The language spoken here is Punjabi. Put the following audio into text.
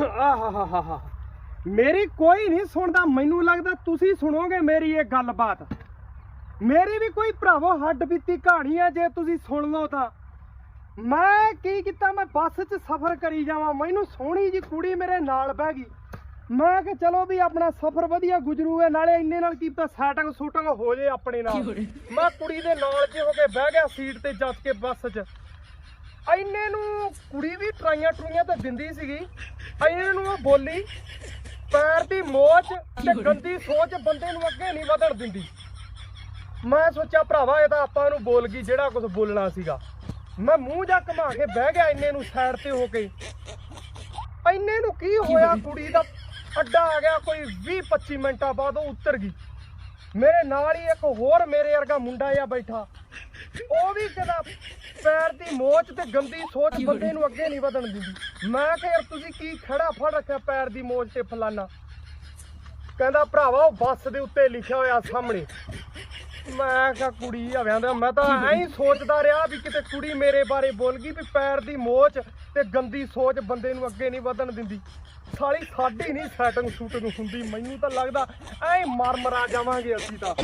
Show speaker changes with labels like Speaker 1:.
Speaker 1: ਆਹਾਹਾਹਾ ਮੇਰੀ ਕੋਈ ਨਹੀਂ ਸੁਣਦਾ ਮੈਨੂੰ ਲੱਗਦਾ ਤੁਸੀਂ ਸੁਣੋਗੇ ਮੇਰੀ ਇਹ ਗੱਲਬਾਤ। ਮੇਰੀ ਵੀ ਕੋਈ ਭਰਾਵੋ ਹੱਡ ਬੀਤੀ ਕਹਾਣੀ ਆ ਜੇ ਤੁਸੀਂ ਸੁਣ ਲਓ ਤਾਂ। ਮੈਂ ਕੀ ਕੀਤਾ ਮੈਂ ਬੱਸ 'ਚ ਸਫ਼ਰ ਕਰੀ ਜਾਵਾਂ ਮੈਨੂੰ ਸੋਹਣੀ ਜੀ ਕੁੜੀ ਮੇਰੇ ਨਾਲ ਬਹਿ ਗਈ। ਮੈਂ ਕਿ ਚਲੋ ਵੀ ਆਪਣਾ ਸਫ਼ਰ ਵਧੀਆ ਗੁਜ਼ਰੂਗਾ ਨਾਲੇ ਇੰਨੇ ਨਾਲ ਕੀ ਪਤਾ ਸੈਟਿੰਗ ਸੂਟਿੰਗ ਹੋ ਜੇ ਆਪਣੇ ਨਾਲ। ਮੈਂ ਕੁੜੀ ਦੇ ਨਾਲ ਜੇ ਹੋ ਕੇ ਬਹਿ ਗਿਆ ਸੀਟ ਤੇ ਜੱਜ ਕੇ ਬੱਸ 'ਚ। ਇੰਨੇ ਨੂੰ ਕੁੜੀ ਵੀ ਟਰਾਈਆਂ ਟਰੂਈਆਂ ਤਾਂ ਦਿੰਦੀ ਸੀਗੀ। ਇੰਨੇ ਨੂੰ ਉਹ ਬੋਲੀ ਪੈਰ ਦੀ ਮੋਚ ਤੇ ਗੰਦੀ ਸੋਚ ਬੰਦੇ ਨੂੰ ਅੱਗੇ ਨਹੀਂ ਵਧਣ ਦਿੰਦੀ। ਮੈਂ ਸੋਚਿਆ ਭਰਾਵਾ ਇਹ ਤਾਂ ਆਪਾਂ ਨੂੰ ਬੋਲ ਗਈ ਜਿਹੜਾ ਕੁਝ ਬੋਲਣਾ ਸੀਗਾ। ਮੈਂ ਮੂੰਹ ਜਾ ਘੁਮਾ ਕੇ ਬਹਿ ਗਿਆ ਇੰਨੇ ਨੂੰ ਸਾਈਡ ਤੇ ਹੋ ਕੇ। ਇੰਨੇ ਨੂੰ ਕੀ ਹੋਇਆ ਕੁੜੀ ਦਾ ਅੱਡਾ ਆ ਗਿਆ ਕੋਈ 20 25 ਮਿੰਟਾਂ ਬਾਅਦ ਉਹ ਉਤਰ ਗਈ। ਮੇਰੇ ਨਾਲ ਹੀ ਇੱਕ ਹੋਰ ਮੇਰੇ ਵਰਗਾ ਮੁੰਡਾ ਆ ਬੈਠਾ। ਉਹ ਵੀ ਕਹਿੰਦਾ ਪੈਰ ਦੀ ਮੋਚ ਤੇ ਗੰਦੀ ਸੋਚ ਬੰਦੇ ਨੂੰ ਅੱਗੇ ਨਹੀਂ ਵਧਣ ਦਿੰਦੀ। ਮੈਂ ਕਿਹਾ, ਯਾਰ ਤੁਸੀਂ ਕੀ ਖੜਾ ਫੜ ਰੱਖਿਆ ਪੈਰ ਦੀ ਮੋਚ ਤੇ ਫਲਾਨਾ? ਕਹਿੰਦਾ, ਭਰਾਵਾ, ਉਹ ਬੱਸ ਦੇ ਉੱਤੇ ਲਿਖਿਆ ਹੋਇਆ ਸਾਹਮਣੇ। ਮੈਂ ਕਿਹਾ, ਕੁੜੀ ਹਵਿਆਂ ਦਾ। ਮੈਂ ਤਾਂ ਐਂ ਸੋਚਦਾ ਰਿਹਾ ਵੀ ਕਿਤੇ ਕੁੜੀ ਮੇਰੇ ਬਾਰੇ ਬੋਲ ਗਈ ਵੀ ਪੈਰ ਦੀ ਮੋਚ ਤੇ ਗੰਦੀ ਸੋਚ ਬੰਦੇ ਨੂੰ ਅੱਗੇ ਨਹੀਂ ਵਧਣ ਦਿੰਦੀ। ਸਾਲੀ ਸਾਡੀ ਨਹੀਂ ਸੈਟਿੰਗ ਸ਼ੂਟਿੰਗ ਹੁੰਦੀ। ਮੈਨੂੰ ਤਾਂ ਲੱਗਦਾ ਐਂ ਮਰ ਮਰਾ ਜਾਵਾਂਗੇ ਅਸੀਂ ਤਾਂ।